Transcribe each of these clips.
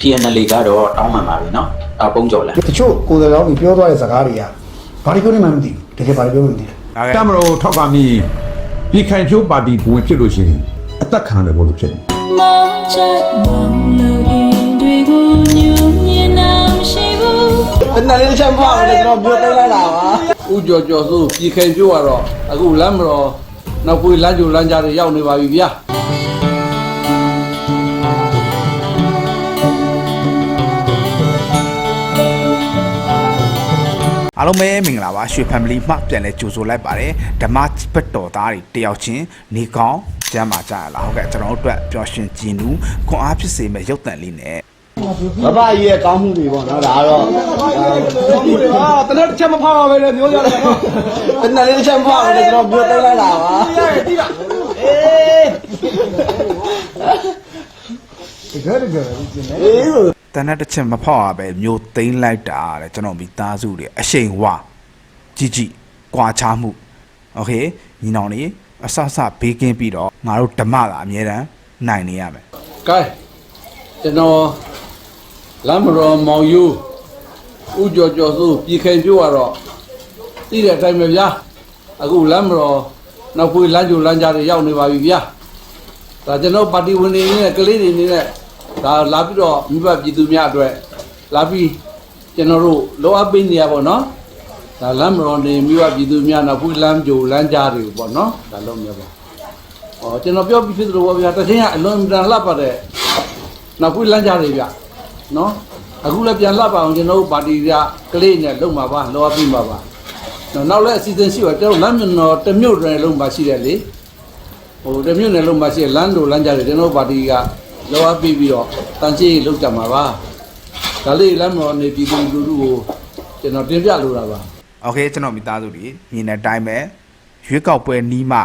TNL ကတော့တောင်းပန်ပါပြီเนาะအပုံးကြော်လာ တချို့ကိုယ်စားလှယ်ကြီးပြောသွားတဲ့စကားတွေကဘာတွေပြောနေမှမသိဘူးတကယ်ဘာတွေပြောမှမသိဘူး တမတော်ထောက်ကမီပြည်ခိုင်ဖြိုးပါတီဘဝင်ဖြစ်လို့ရှိရင်အသက်ခံတယ်ဘလို့ဖြစ်တယ် မောင်ချစ်မောင်လို့ရင်တွေကိုညူညင်နာမရှိဘူး တနလေးတစ်ချက်မအောင်လည်းကျွန်တော်ပြောသိလိုက်တာပါ ဥကြော်ကြော်ဆိုပြည်ခိုင်ပြို့ကတော့အခုလမ်းမတော်နောက်ပွေလမ်းကြိုလမ်းကြားတွေရောက်နေပါပြီဗျာ အားလုံးပဲမင်္ဂလာပါရွှေ family မှပြန်လဲကြိုဆိုလိုက်ပါတယ်ဓမ္မပက်တော်သားတွေတယောက်ချင်းနေကောင်းကျမ်းမာကြရလားဟုတ်ကဲ့ကျွန်တော်တို့အတွက်ပျော်ရွှင်ကြည်နူးခွန်အားဖြစ်စေမဲ့ရုပ်တန်လေးနဲ့ဘဘကြီးရဲ့ကောင်းမှုတွေပေါ့နော်ဒါကတော့ကောင်းမှုတွေပါတနတစ်ချက်မဖောက်အောင်ပဲလေမျိုးကြတယ်တနလေးတစ်ချက်မဖောက်အောင်လည်းကျွန်တော်ပြောသိလိုက်တာပါအေးတကယ်တကယ်ကျင်းနေအေးလို့ တန်းတဲ့တစ်ချက်မဖောက်ရပဲမျိုးသိမ်းလိုက်တာတဲ့ကျွန်တော်မိသားစုတွေအရှိန်ဝကြီးကြီးကွာခြားမှုโอเคညီနောင်တွေအဆအဆဘေးကင်းပြီးတော့ငါတို့ဓမ္မကအမြဲတမ်းနိုင်နေရမယ် ကဲကျွန်တော်လမ်းမတော်မောင်ယူဥကြော်ကြော်ဆိုပြည်ခိုင်ပြို့ကတော့သိတဲ့အတိုင်းပဲဗျာအခုလမ်းမတော်နောက်ပွေလမ်းကြိုလမ်းကြားတွေရောက်နေပါပြီဗျာဒါကျွန်တော်ပါတီဝင်တွေနဲ့ကလေးတွေနေနဲ့ ဒါလာပြီးတော့မိဘပြည်သူများအတွက်လာပြီးကျွန်တော်တို့လောအပ်ပေးနေရပါတော့ဒါလမ်းမတော်နေမိဘပြည်သူများနောက်ပွေလမ်းကြိုလမ်းကြားတွေပေါ့နော်ဒါလုံးမြပါ။အော်ကျွန်တော်ပြောပြီးဖြစ်သလိုပါဗျာတခြင်းကအလွန်အင်တန်လှပတဲ့နောက်ပွေးလမ်းကြတွေဗျ။နော်။အခုလည်းပြန်လှပအောင်ကျွန်တော်တို့ပါတီကကလေးနဲ့လုံမှာပါလောအပ်ပြီးမှာပါ။နော်နောက်လည်းအစီအစဉ်ရှိပါကျွန်တော်လမ်းမြတော်တစ်မြို့နယ်လုံးမှာရှိတယ်လေ။ဟိုတစ်မြို့နယ်လုံးမှာရှိတဲ့လမ်းတို့လမ်းကြတွေကျွန်တော်တို့ပါတီက လောအပ်ပြီးပြီးတော့တန်ချေလုံကြမှာပါ။ဒါလေးလမ်းမတော်နေပြည်သူလူထုကိုကျွန်တော်တင်ပြလိုတာပါ။ โอเคကျွန်တော်မိသားစုတွေမြင်တဲ့အတိုင်းပဲရွေးကောက်ပွဲနီးမှ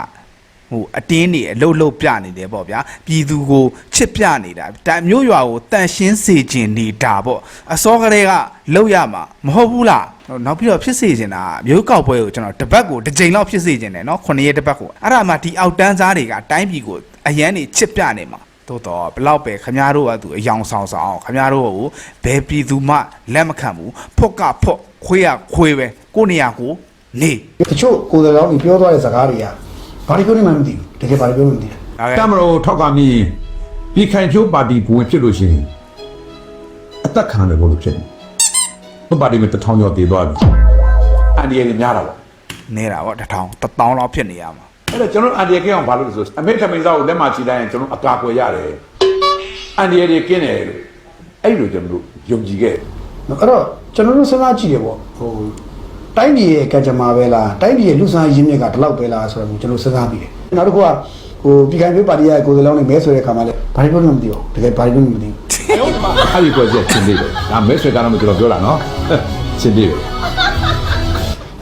ဟိုအတင်းနေအလုတ်လုတ်ပြနေတယ်ပေါ့ဗျာပြည်သူကိုချစ်ပြနေတာတန်မျိုးရွာကိုတန်ရှင်းစေခြင်းနေတာပေါ့အစောကလေးကလောက်ရမှာမဟုတ်ဘူးလားဟိုနောက်ပြီးတော့ဖြစ်စေခြင်းတာမျိုးကောက်ပွဲကိုကျွန်တော်တစ်ပတ်ကိုတစ်ကြိမ်လောက်ဖြစ်စေခြင်းတယ်နော်ခုနှစ်ရက်တစ်ပတ်ကိုအဲ့ဒါမှဒီအောက်တန်းစားတွေကတိုင်းပြည်ကိုအရန်နေချစ်ပြနေမှာ တိုးတော့ဘလောက်ပဲခမားတို့ကသူအယောင်ဆောင်ဆောင်ခမားတို့ကိုဘယ်ပြည်သူမှလက်မခံဘူးဖွက်ကဖွက်ခွေးကခွေးပဲကိုယ့်နေရာကိုနေတချို့ကိုယ်စားလှယ်ကြီးပြောသွားတဲ့စကားတွေကဘာတွေပြောနေမှမသိဘူးတကယ်ဘာတွေပြောမှမသိဘူးတမတော်ထောက်ကမီပြည်ခိုင်ဖြိုးပါတီဘဝင်ဖြစ်လို့ရှိရင်အသက်ခံတယ်ဘလို့ဖြစ်တယ်ဘုပါတီမှာတထောင်ကျော်တည်သွားပြီအန်ဒီရီများတာပေါ့နေတာပေါ့တစ်ထောင်တစ်တောင်းလောက်ဖြစ်နေရမှာ အဲ့တော့ကျွန်တော်အန်ဒီရီကအောင်ဘာလို့လဲဆိုအမေထမင်းစားကိုလက်မချီတိုင်းရင်ကျွန်တော်အကာအကွယ်ရတယ်အန်ဒီရီကင်းတယ်လို့အဲ့လိုကျွန်တော်တို့ယုံကြည်ခဲ့တယ်နော်အဲ့တော့ကျွန်တော်တို့စဉ်းစားကြည့်တယ်ပေါ့ဟိုတိုင်းပြည်ရဲ့ကံကြမ္မာပဲလားတိုင်းပြည်ရဲ့လူစားရင်းမြစ်ကဒီလောက်ပဲလားဆိုတော့ကျွန်တော်စဉ်းစားပြီးတယ်နောက်တစ်ခုကဟိုပြည်ခိုင်ပြည်ပါတီရဲ့ကိုယ်စားလှယ်တွေမဲဆွဲတဲ့ခါမှာလည်းဘာတွေပြောနေမှမသိဘူးတကယ်ဘာတွေပြောနေမှမသိဘူးအဲ့ဒီကွက်ချက်ချင်းလေးတယ်ဒါမဲဆွေကတော့မကျွန်တော်ပြောတာနော်ချင်းလေးတယ်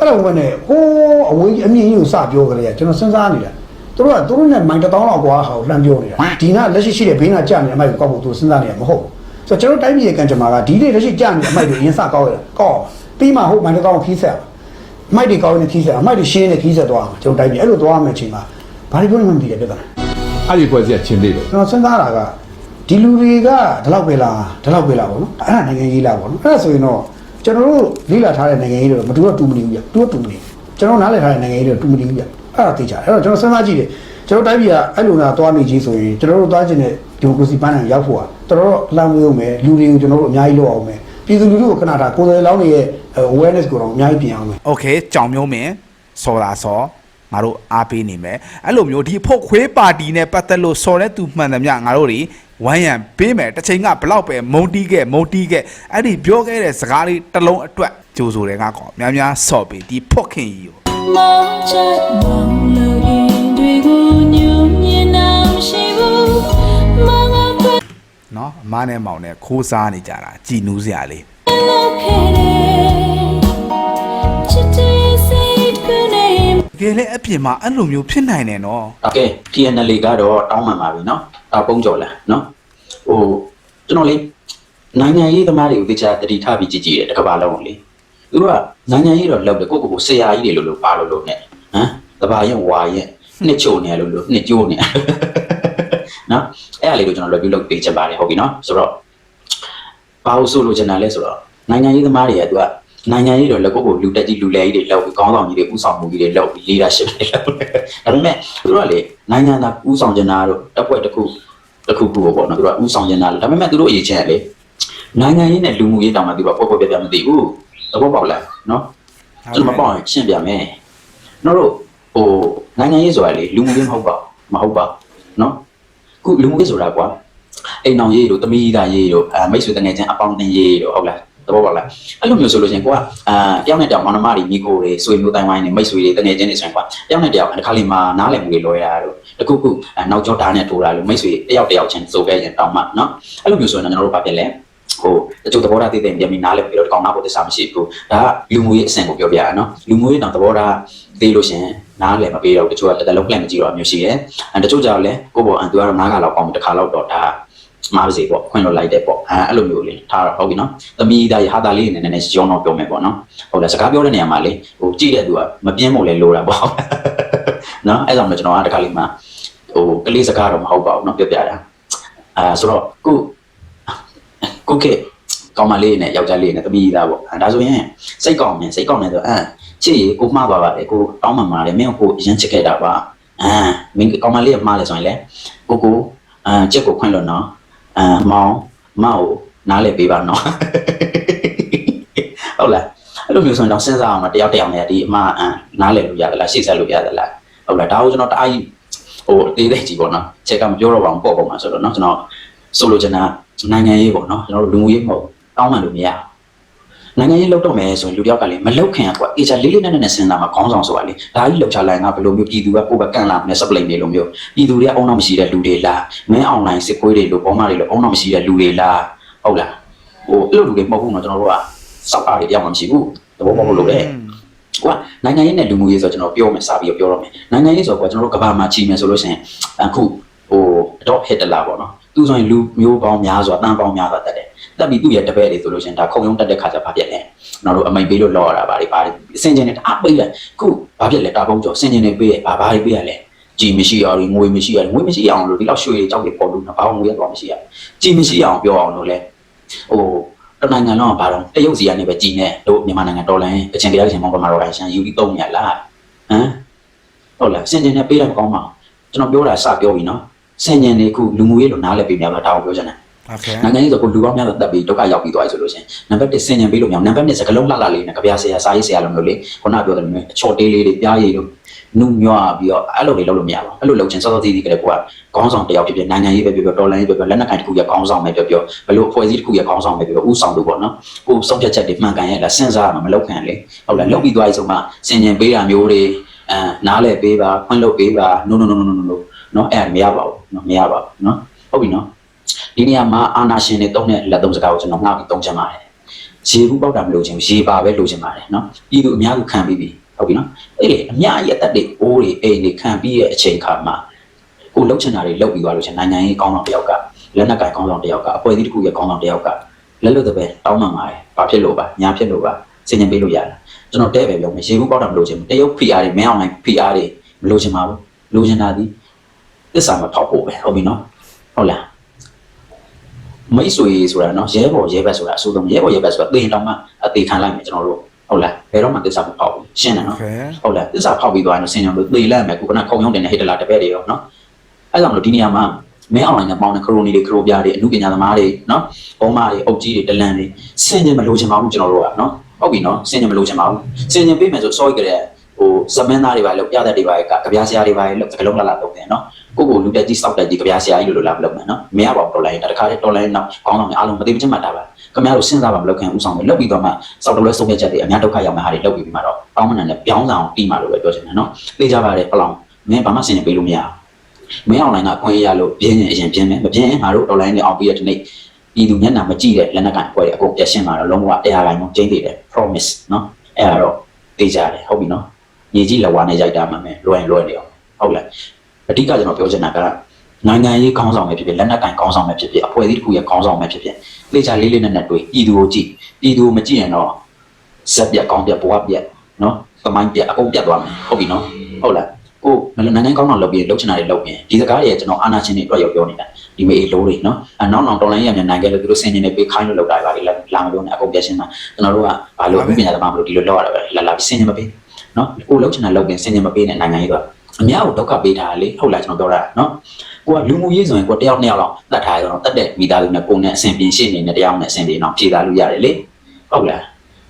အဲ့တော့ဘယ်နဲ့ဟိုးအဝေးကြီးအမြင့်ကြီးကိုစပြောကြတယ်ကျွန်တော်စဉ်းစားနေတာသူတို့ကသူတို့နဲ့မိုင်တစ်တောင်းလောက်ကွာဟာကိုလှမ်းပြောနေတာဒီကလက်ရှိရှိတဲ့ဘေးနာကြာနေတဲ့အမိုက်ကိုကောက်ဖို့သူစဉ်းစားနေတာမဟုတ်ဘူးဆိုတော့ကျွန်တော်တိုင်းပြည်ရဲ့ကံကြမ္မာကဒီနေ့လက်ရှိကြာနေတဲ့အမိုက်တွေအရင်စကောက်ရကောက်ပြီးမှဟုတ်မိုင်တစ်တောင်းခီးဆက်အမိုက်တွေကောက်နေခီးဆက်အမိုက်တွေရှင်းနေခီးဆက်သွားမှာကျွန်တော်တိုင်းပြည်အဲ့လိုသွားမယ်အချိန်မှာဘာတွေပြောနေမှမသိတဲ့ပြဿနာအဲ့ဒီကွက်ချက်ချင်းလေးတယ်ကျွန်တော်စဉ်းစားတာကဒီလူတွေကဒီလောက်ပဲလားဒီလောက်ပဲလားပေါ့နော်အဲ့ဒါနိုင်ငံရေးလားပေါ့နော်အဲ့ဒါဆိုရင်တော့ ကျွန်တော်တို့လေ့လာထားတဲ့နိုင်ငံရေးတွေမတူတော့တူမနေဘူးဗျတူတော့တူမနေကျွန်တော်နားလည်ထားတဲ့နိုင်ငံရေးတွေတူမနေဘူးဗျအဲ့ဒါသိကြတယ်အဲ့တော့ကျွန်တော်စဉ်းစားကြည့်တယ်ကျွန်တော်တိုက်ပြည်ကအဲ့လိုနာသွားနေကြီးဆိုရင်ကျွန်တော်တို့သွားခြင်းတဲ့ဒီမိုကရေစီပန်းနိုင်ရောက်ဖို့ဟာတော်တော်လမ်းမွေးအောင်မယ်လူတွေကိုကျွန်တော်တို့အများကြီးလုပ်အောင်မယ်ပြည်သူလူထုကိုခဏတာကိုယ်စားလှောင်းတွေရဲ့ awareness ကိုတော့အများကြီးပြင်အောင်မယ် okay ကြောင်မျိုးမင်းစော်တာစော်ငါတို့အားပေးနေမယ်အဲ့လိုမျိုးဒီဖို့ခွေးပါတီနဲ့ပတ်သက်လို့စော်တဲ့သူမှန်သမျှငါတို့တွေ ဝမ်းရံပေးမယ်တစ်ချိန်ကဘလောက်ပဲမုံတီးခဲ့မုံတီးခဲ့အဲ့ဒီပြောခဲ့တဲ့စကားလေးတစ်လုံးအတွက်ကြိုးဆိုတယ်ငါကောများများစော်ပေးဒီဖုတ်ခင်ကြီးကို မောင်ချစ်မောင်လို့ရင်တွေကိုညူညင်နာမရှိဘူးမောင်က နော်အမနဲ့မောင်နဲ့ခိုးစားနေကြတာကြည်နူးစရာလေး လောက်ခဲ့တယ်ချစ်တဲ့စိတ်ကနေ တကယ်လည်းအပြင်မှာအဲ့လိုမျိုးဖြစ်နိုင်တယ်နော် โอเค TNL ကတော့တောင်းပန်ပါပြီเนาะ အာပုံကြော်လာနော်ဟိုကျွန်တော်လေးနိုင်ငံရေးသမားတွေကိုသိချာတတိထားပြီးကြည့်ကြည့်တယ်တစ်ကမ္ဘာလုံးကိုလေသူကနိုင်ငံရေးတော့လောက်တယ်ကိုကိုကိုဆရာကြီးတွေလို့လို့ပါလို့လို့နဲ့ဟမ်တဘာရဲ့ဝါရဲ့နှစ်ချုံနေလို့လို့နှစ်ကျိုးနေနော်အဲ့အလေးကိုကျွန်တော်လွယ်ပြုလုပ်ပေးချင်ပါတယ်ဟုတ်ပြီနော်ဆိုတော့ဘာလို့ဆိုလို့ချင်တာလဲဆိုတော့နိုင်ငံရေးသမားတွေကသူက နိုင်ငံရေးတော့လက်ကိုကိုလူတက်ကြီးလူလဲကြီးတွေလောက်ပြီးခေါင်းဆောင်ကြီးတွေဥဆောင်မှုကြီးတွေလောက်ပြီး leadership တွေလောက်ဒါပေမဲ့သူတို့ကလေနိုင်ငံသားဥဆောင်ချင်တာတို့တပ်ဖွဲ့တစ်ခုတစ်ခုခုပေါ့နော်သူတို့ကဥဆောင်ချင်တာလို့ဒါပေမဲ့သူတို့အရေးချင်းကလေနိုင်ငံရေးနဲ့လူမှုရေးတောင်မှသူကပေါ့ပေါ့ပြပြမသိဘူးသဘောပေါက်လားနော်ကျွန်တော်မပေါ့ရင်ရှင်းပြမယ်တို့တို့ဟိုနိုင်ငံရေးဆိုတာလေလူမှုရေးမဟုတ်ပါဘူးမဟုတ်ပါဘူးနော်ခုလူမှုရေးဆိုတာကွာအိမ်အောင်ရေးတို့တမီးသားရေးတို့အာမိတ်ဆွေတငယ်ချင်းအပေါင်းအသင်းရေးတို့ဟုတ်လားသ ဘောပေါက်လားအဲ့လိုမျိုးဆိုလို့ရှိရင်ကိုကအာတယောက်နဲ့တယောက်မောင်နှမတွေမိကိုတွေဆွေမျိုးတိုင်းဝိုင်းတွေမိတ်ဆွေတွေတငယ်ချင်းတွေဆိုရင်ကွာတယောက်နဲ့တယောက်တစ်ခါလေးမှနားလည်မှုတွေလောရတာတို့တခုခုအာနောက်ကျောဓာတ်နဲ့ထိုးတာလို့မိတ်ဆွေတယောက်တယောက်ချင်းစိုးခဲ့ရင်တောင်းမှနော်အဲ့လိုမျိုးဆိုရင်တော့ကျွန်တော်တို့ဘာဖြစ်လဲဟိုတချို့သဘောထားသိတဲ့ပြန်ပြီးနားလည်ပြီးတော့ဒီကောင်နာဖို့တစ္ဆာမရှိဘူးဒါကလူမှုရေးအဆင့်ကိုပြောပြရနော်လူမှုရေးတော့သဘောထားသိလို့ရှိရင်နားလည်မပေးတော့ဘူးတချို့ကတစ်တလုံး plan မကြည့်တော့အမျိုးရှိတယ်အဲတချို့ကြောင့်လဲကိုယ့်ဘောအန်သူကတော့နားကလောက်ပေါင်းတစ်ခါလောက်တော့ဒါ မားပါစေပေါ့ခွင့်လို့လိုက်တယ်ပေါ့အဲအဲ့လိုမျိုးလေးထားတော့ဟုတ်ပြီနော်သမီးသားရဟာသားလေးနည်းနည်းရောင်းတော့ပြောမယ်ပေါ့နော်ဟုတ်လားစကားပြောတဲ့နေရာမှာလေဟိုကြည့်တဲ့သူကမပြင်းမို့လဲလိုတာပေါ့နော်အဲ့ကြောင့်လည်းကျွန်တော်ကတခါလေးမှဟိုကလေးစကားတော့မဟုတ်ပါဘူးနော်ပြောပြတာအာဆိုတော့ခုခုခေတ်ကောင်းမလေးနဲ့ယောက်ျားလေးနဲ့သမီးသားပေါ့အဲဒါဆိုရင်စိတ်ကောင်းမြင်စိတ်ကောင်းနေဆိုအဲချစ်ရေကိုမှားပါပါတယ်ကိုတောင်းမှမှာတယ်မင်းကိုအရင်ချစ်ခဲ့တာပါအာမင်းကောင်းမလေးကမှားလဲဆိုရင်လေကိုကိုအာချစ်ကိုခွင့်လို့နော် အာမောင်မောက်နားလဲပေးပါနော်ဟုတ်လားအဲ့လိုမျိုးဆိုရင်တော့စဉ်းစားအောင်တော့တယောက်တယောက်နဲ့ဒီအမအန်နားလဲလို့ရသလားရှေ့ဆက်လို့ရသလားဟုတ်လားဒါကိုကျွန်တော်တအားကြီးဟိုအသေးသေးကြီးပေါ့နော်ချက်ကမပြောတော့ပါဘူးပေါ့ပေါ့မှာဆိုတော့เนาะကျွန်တော်ဆိုလိုချင်တာနိုင်ငံရေးပေါ့နော်ကျွန်တော်တို့လူမှုရေးမဟုတ်တောင်းမှလို့မရဘူး နိုင်ငံရေးလောက်တော့မယ်ဆိုရင်လူတယောက်ကလည်းမလောက်ခင်ကွာအေချာလေးလေးနက်နက်နဲ့စဉ်းစားမှာခေါင်းဆောင်ဆိုတာလေဒါကြီးလောက်ချလိုက်ငါဘယ်လိုမျိုးပြည်သူကကိုယ်ပဲကန်လာမယ်စပလိန်တွေလိုမျိုးပြည်သူတွေကအုံတော့မရှိတဲ့လူတွေလားမင်းအွန်လိုင်းစစ်ခွေးတွေလိုပေါ်မတွေလိုအုံတော့မရှိတဲ့လူတွေလားဟုတ်လားဟိုအဲ့လိုလူတွေမဟုတ်ဘူးနော်ကျွန်တော်တို့ကစောက်အားတွေတရားမှမရှိဘူးသဘောပေါက်လို့လေကွာနိုင်ငံရေးနဲ့လူမှုရေးဆိုတော့ကျွန်တော်ပြောမယ်စပြီးတော့ပြောတော့မယ်နိုင်ငံရေးဆိုတော့ကွာကျွန်တော်တို့ကဘာမှချီမယ်ဆိုလို့ရှိရင်အခုဟို တော့ဟစ်တလာပေါ့နော်သူဆိုရင်လူမျိုးပေါင်းများစွာတန်းပေါင်းများစွာတက်တယ်တက်ပြီးသူ့ရဲ့တပည့်တွေဆိုလို့ရှိရင်ဒါခုံရုံတက်တဲ့ခါကျဘာဖြစ်လဲကျွန်တော်တို့အမိန်ပေးလို့လောက်ရတာဗါတွေဗါတွေအစင်ကျင်နဲ့တအားပေးလိုက်ခုဘာဖြစ်လဲတာပုံးကျော်စင်ကျင်နေပေးရဘာဘာတွေပေးရလဲကြည်မရှိအောင်ငွေမရှိအောင်ငွေမရှိအောင်လို့ဒီလောက်ရွှေတွေကြောက်တွေပေါ်လို့ဘာမှငွေရတော့မရှိရကြည်မရှိအောင်ပြောအောင်လို့လဲဟိုတနိုင်ငံလုံးကဘာတော့တရုတ်စီကနေပဲကြည်နေတို့မြန်မာနိုင်ငံဒေါ်လာရင်အချင်းတရားချင်းမောင်ပမာတော်တိုင်းရှန်ယူပြီးသုံးရလားဟမ်ဟုတ်လားစင်ကျင်နဲ့ပေးလိုက်မကောင်းပါဘူးကျွန်တော်ပြောတာစပြောပြီနော် ဆင်ញံနေခုလူမှုရေးလို့နားလည်ပေးများမှာဒါကိုပြောချင်တယ်နိုင်ငံရေးဆိုကိုလူပေါင်းများစွာတက်ပြီးဒုက္ခရောက်ပြီးသွားပြီဆိုလို့ရှင်နံပါတ်1ဆင်ញံပေးလို့မြောင်နံပါတ်2စကလုံးလှလှလေးနဲ့ကြပြဆရာစာရေးဆရာလိုမျိုးလေးခုနပြောတယ်မျိုးအချော်တေးလေးတွေပြားရည်လို့နုညွာပြီးတော့အဲ့လိုတွေလုပ်လို့မရဘူးအဲ့လိုလုပ်ချင်စောစောသေးသေးကလေးကိုကခေါင်းဆောင်တယောက်ဖြစ်ဖြစ်နိုင်ငံရေးပဲဖြစ်ဖြစ်တော်လန်ရေးပဲဖြစ်လက်နက်ကိုင်တစ်ခုရဲ့ခေါင်းဆောင်ပဲဖြစ်ဖြစ်ဘလို့အဖွဲ့အစည်းတစ်ခုရဲ့ခေါင်းဆောင်ပဲဖြစ်ဖြစ်ဥဆောင်လို့ပေါ့နော်ကိုစုံဖြတ်ချက်တွေမှန်ကန်ရဲ့လားစဉ်းစားရမှာမလောက်ခံလေဟုတ်လားလုပ်ပြီးသွားပြီဆိုမှစင်ញင်ပေးတာမျိုးတွေအဲနားလဲပေးပါဖွင့်လုပ်ပေးပါ no no no no no နော်အဲ့ဒါမရပါဘူးနော်မရပါဘူးနော်ဟုတ်ပြီနော်ဒီနေရာမှာအာနာရှင်တွေတုံးတဲ့လက်သုံးစကားကိုကျွန်တော်ငှားပြီးတုံးချင်ပါတယ်။ရေဘူးပေါက်တာမလို့ချင်းရေပါပဲလိုချင်ပါတယ်နော်။ပြည်သူအများကြီးခံပြီးပြီဟုတ်ပြီနော်။အဲ့လေအများကြီးအသက်တွေအိုးတွေအိမ်တွေခံပြီးရဲ့အချိန်ခါမှာကိုလှုပ်ချင်တာတွေလှုပ်ပြီးသွားလို့ချင်းနိုင်ငံရေးကောင်းဆောင်တစ်ယောက်ကလက်နက်ကိုင်ကောင်းဆောင်တစ်ယောက်ကအဖွဲ့အစည်းတစ်ခုရဲ့ကောင်းဆောင်တစ်ယောက်ကလက်လွတ်တဲ့ပဲတောင်းမှန်ပါတယ်။ဘာဖြစ်လို့ပါညာဖြစ်လို့ပါစင်ញင်ပေးလို့ရတယ်။ကျွန်တော်တဲ့ပဲပြောမယ်ရေဘူးပေါက်တာမလို့ချင်းတရုတ် PR တွေမင်းအောင်နိုင် PR တွေမလို့ချင်ပါဘူး။လိုချင်တာဒီ တစ္ဆာမထောက်ဖို့ပဲဟုတ်ပြီနော်ဟုတ်လားမိတ်ဆွေဆိုတာနော်ရဲဘော်ရဲဘက်ဆိုတာအဆိုးဆုံးရဲဘော်ရဲဘက်ဆိုတာတင်တော်မှအသေးခံလိုက်မယ်ကျွန်တော်တို့ဟုတ်လားဘယ်တော့မှတစ္ဆာမဖောက်ဘူးရှင်းတယ်နော်ဟုတ်လားတစ္ဆာဖောက်ပြီးသွားရင်ဆင်ကြံလို့သေလိုက်မယ်ခုကနခုံရုံးတင်တဲ့ဟစ်တလာတပည့်တွေရောနော်အဲကြောင့်မလို့ဒီနေရာမှာမင်းအွန်လိုင်းကပေါင်းတဲ့ခရိုနီတွေခရိုပြားတွေအမှုပညာသမားတွေနော်ဘုံမတွေအုပ်ကြီးတွေတလန်တွေဆင်ကြံမလို့ချင်ပါဘူးကျွန်တော်တို့ကနော်ဟုတ်ပြီနော်ဆင်ကြံမလို့ချင်ပါဘူးဆင်ကြံပြေးမယ်ဆိုစောရိုက်ကြတဲ့ ဟိုဇမင်းသားတွေပါလို့ပြတဲ့တွေပါကကြပြားဆရာတွေပါလို့စကလုံးလာလာသုံးတယ်နော်ကိုကိုလူတက်ကြီးစောက်တက်ကြီးကြပြားဆရာကြီးလို့လာမလုပ်မယ်နော်မရပါဘူးတော်လိုင်းတခါတည်းတော်လိုင်းနောက်ကောင်းဆောင်တွေအားလုံးမသိမချင်းမှတ်တာပါခင်ဗျားတို့စဉ်းစားပါမလုပ်ခင်ဥဆောင်ပဲလုပ်ပြီးတော့မှစောက်တော်လဲဆုံးဖြတ်ချက်တွေအများဒုက္ခရောက်မဲ့ဟာတွေလုပ်ပြီးပြီးမှတော့တောင်းမနန်နဲ့ပြောင်းဆောင်ပြီးမှလို့ပဲပြောချင်တယ်နော်သိကြပါတယ်ပလောင်မင်းဘာမှဆင်နေပေးလို့မရဘူးမင်းအွန်လိုင်းကခွင့်ရလို့ပြင်းရင်အရင်ပြင်းမယ်မပြင်းရင်ငါတို့တော်လိုင်းနဲ့အောင်ပြီးတဲ့ဒီနေ့ပြည်သူမျက်နှာမကြည့်တဲ့လက်နက်ကန်ပွဲတွေအကုန်ပြတ်ရှင်းမှာတော့လုံးဝတရားတိုင်းလုံးကျင်းသေးတယ် promise နော်အဲ့ဒါတော့သိကြတယ်ဟုတ်ပြီနော် ညီကြီးလက်ဝါးနဲ့ရိုက်တာမှမယ်လွယ်ရင်လွယ်နေအောင်ဟုတ်လားအဓိကကျွန်တော်ပြောချင်တာကနိုင်ငံရေးခေါင်းဆောင်ပဲဖြစ်ဖြစ်လက်နက်ကင်ခေါင်းဆောင်ပဲဖြစ်ဖြစ်အဖွဲ့အစည်းတစ်ခုရဲ့ခေါင်းဆောင်ပဲဖြစ်ဖြစ်လေချာလေးလေးနက်နက်တွေးပြည်သူကိုကြည့်ပြည်သူကိုမကြည့်ရင်တော့ဇက်ပြက်ကောင်းပြက်ဘွားပြက်နော်သမိုင်းပြက်အကုန်ပြက်သွားမယ်ဟုတ်ပြီနော်ဟုတ်လားကိုနိုင်ငံကောင်းအောင်လုပ်ပြီးလုပ်ချင်တာတွေလုပ်ပြီးဒီစကားတွေကျွန်တော်အာနာချင်းတွေအတွက်ရောက်ပြောနေတာဒီမေလိုးတွေနော်အနောက်နောက်တော်လိုင်းရမြန်နိုင်ခဲ့လို့သူတို့ဆင်ញင်နေပေးခိုင်းလို့လောက်တာပါလေလာမပြောနဲ့အကုန်ပြရှင်းတာကျွန်တော်တို့ကဘာလို့ဥပညာသမားမလို့ဒီလိုလောက်ရတာပဲလာလာပြီးဆင်ញင်မပေး နော်ကိုလောက်ချင်တာလောက်ပြင်ဆင်ញင်မပေးနဲ့နိုင်ငံရေးတော့အများကိုဒုက္ခပေးထားလေဟုတ်လားကျွန်တော်ပြောတာနော်ကိုကလူမှုရေးဆိုရင်ကိုတယောက်နှစ်ယောက်လောက်တတ်ထားရတော့တတ်တဲ့မိသားစုနဲ့ကိုနဲ့အဆင်ပြေရှင်းနေတဲ့တယောက်နဲ့အဆင်ပြေအောင်ဖြေသားလို့ရတယ်လေဟုတ်လား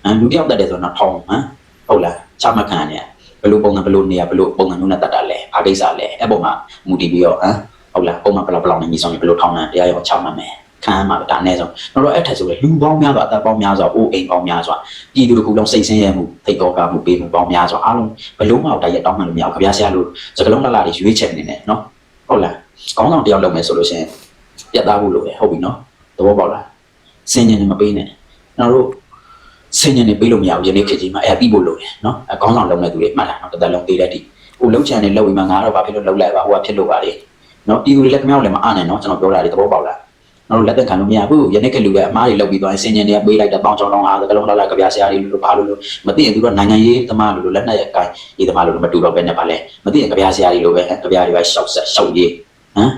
အမ်လူတယောက်တတ်တယ်ဆိုတော့ထောင်းဟမ်ဟုတ်လားချမခံရတယ်ဘယ်လိုပုံစံဘယ်လိုနေရဘယ်လိုပုံစံမျိုးနဲ့တတ်တာလဲအားကိစ္စလဲအဲ့ပုံမှာမူတည်ပြီးတော့ဟမ်ဟုတ်လားပုံမှန်ဘယ်လောက်ဘယ်လောက်နဲ့ညီဆောင်ဘယ်လိုထောင်းတာတရားရောချမှတ်မယ် ခံရမှာဒါအနည်းဆုံးတော့တော့အဲ့ထက်ဆိုလေလူပေါင်းများစွာအသက်ပေါင်းများစွာအိုးအိမ်ပေါင်းများစွာပြည်သူတစ်ခုလုံးစိတ်ဆင်းရဲမှုထိတ်တော်ကမှုပေးမှုပေါင်းများစွာအားလုံးဘလုံးအောင်တိုက်ရတောင်းမှလို့မရဘူးခပြားဆရာလို့စကလုံးလာလာတွေရွေးချယ်နေတယ်နော်ဟုတ်လားကောင်းဆောင်တယောက်လုပ်မယ်ဆိုလို့ရှိရင်ပြတ်သားဖို့လိုတယ်ဟုတ်ပြီနော်သဘောပေါက်လားစင်ញင်နေမပေးနဲ့ကျွန်တော်တို့စင်ញင်နေပေးလို့မရဘူးယနေ့ခေတ်ကြီးမှာအဲ့ပြီးဖို့လိုတယ်နော်အကောင်းဆောင်လုပ်နေသူတွေမှတ်လားနော်တစ်သက်လုံးပေးတဲ့တိဟိုလုံးချန်နေလုပ်ပြီးမှငါတော့ဘာဖြစ်လို့လုပ်လိုက်ပါဟိုကဖြစ်လို့ပါလေနော်ပြည်သူတွေလည်းခမောက်လည်းမအားနဲ့နော်ကျွန်တော်ပြောတာတွေသဘောပေါက်လား ကျွန်တော်တို့လက်သက်ခံလို့မရဘူးယနေ့ကလူပဲအမားတွေလောက်ပြီးသွားရင်စင်ញင်တွေကပေးလိုက်တဲ့ပေါင်းချောင်းလုံးအားကလုံးလောက်လိုက်ကဗျာဆရာတွေလို့ဘာလို့လို့မသိရင်သူတို့နိုင်ငံရေးသမားလို့လို့လက်နဲ့ကိုင်းရေးသမားလို့မတူတော့ပဲနဲ့ပါလဲမသိရင်ကြဗျာဆရာတွေလို့ပဲကြဗျာတွေပဲရှောက်ဆက်ရှောက်ရေးဟမ်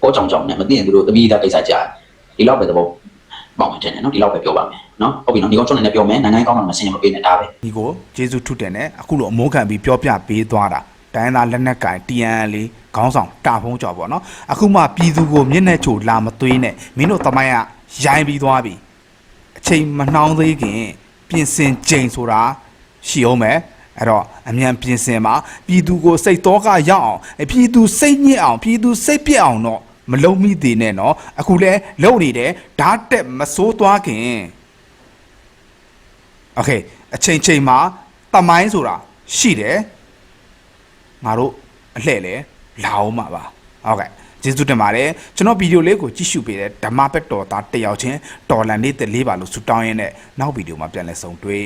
ပေါ်ချောင်းချောင်းနဲ့မသိရင်သူတို့တပီးသားကိစ္စကြားဒီလောက်ပဲသဘောပေါက်မှတင်တယ်နော်ဒီလောက်ပဲပြောပါမယ်နော်ဟုတ်ပြီနော်ဒီကောင်ချွန်းနေပြောမယ်နိုင်ငံကောင်းတော့မစင်ញင်မပေးနဲ့ဒါပဲဒီကိုဂျေစုထုတယ်နဲ့အခုလိုအမိုးခံပြီးပြောပြပေးသွားတာတိုင်းသားလက်နက်ကင် TN လေး ခေါင်းဆောင်တာဖုံးကြော်ပေါ့နော်အခုမှပြည်သူကိုမျက်နှာချိုလာမသွေးနဲ့မင်းတို့တမိုင်းကရိုင်းပြီးသွားပြီအချိန်မနှောင်းသေးခင်ပြင်ဆင်ချိန်ဆိုတာရှိအောင်မယ်အဲ့တော့အမြန်ပြင်ဆင်ပါပြည်သူကိုစိတ်တော့ကရောက်အောင်အပြည်သူစိတ်ညစ်အောင်ပြည်သူစိတ်ပြက်အောင်တော့မလုံးမိသေးနဲ့နော်အခုလဲလုံနေတယ်ဓာတ်တက်မစိုးသွားခင် โอเคအချိန်ချိန်မှာတမိုင်းဆိုတာရှိတယ်ငါတို့အလှဲ့လဲ လာအောင်မှာပါဟုတ်ကဲ့ကျေးဇူးတင်ပါတယ်ကျွန်တော်ဗီဒီယိုလေးကိုကြည့်ရှုပေးတဲ့ဓမ္မဘက်တော်သားတစ်ယောက်ချင်းတော်လန်လေးတစ်လေးပါလို့ဆူတောင်းရင်းနဲ့နောက်ဗီဒီယိုမှာပြန်လည်ဆုံတွေ့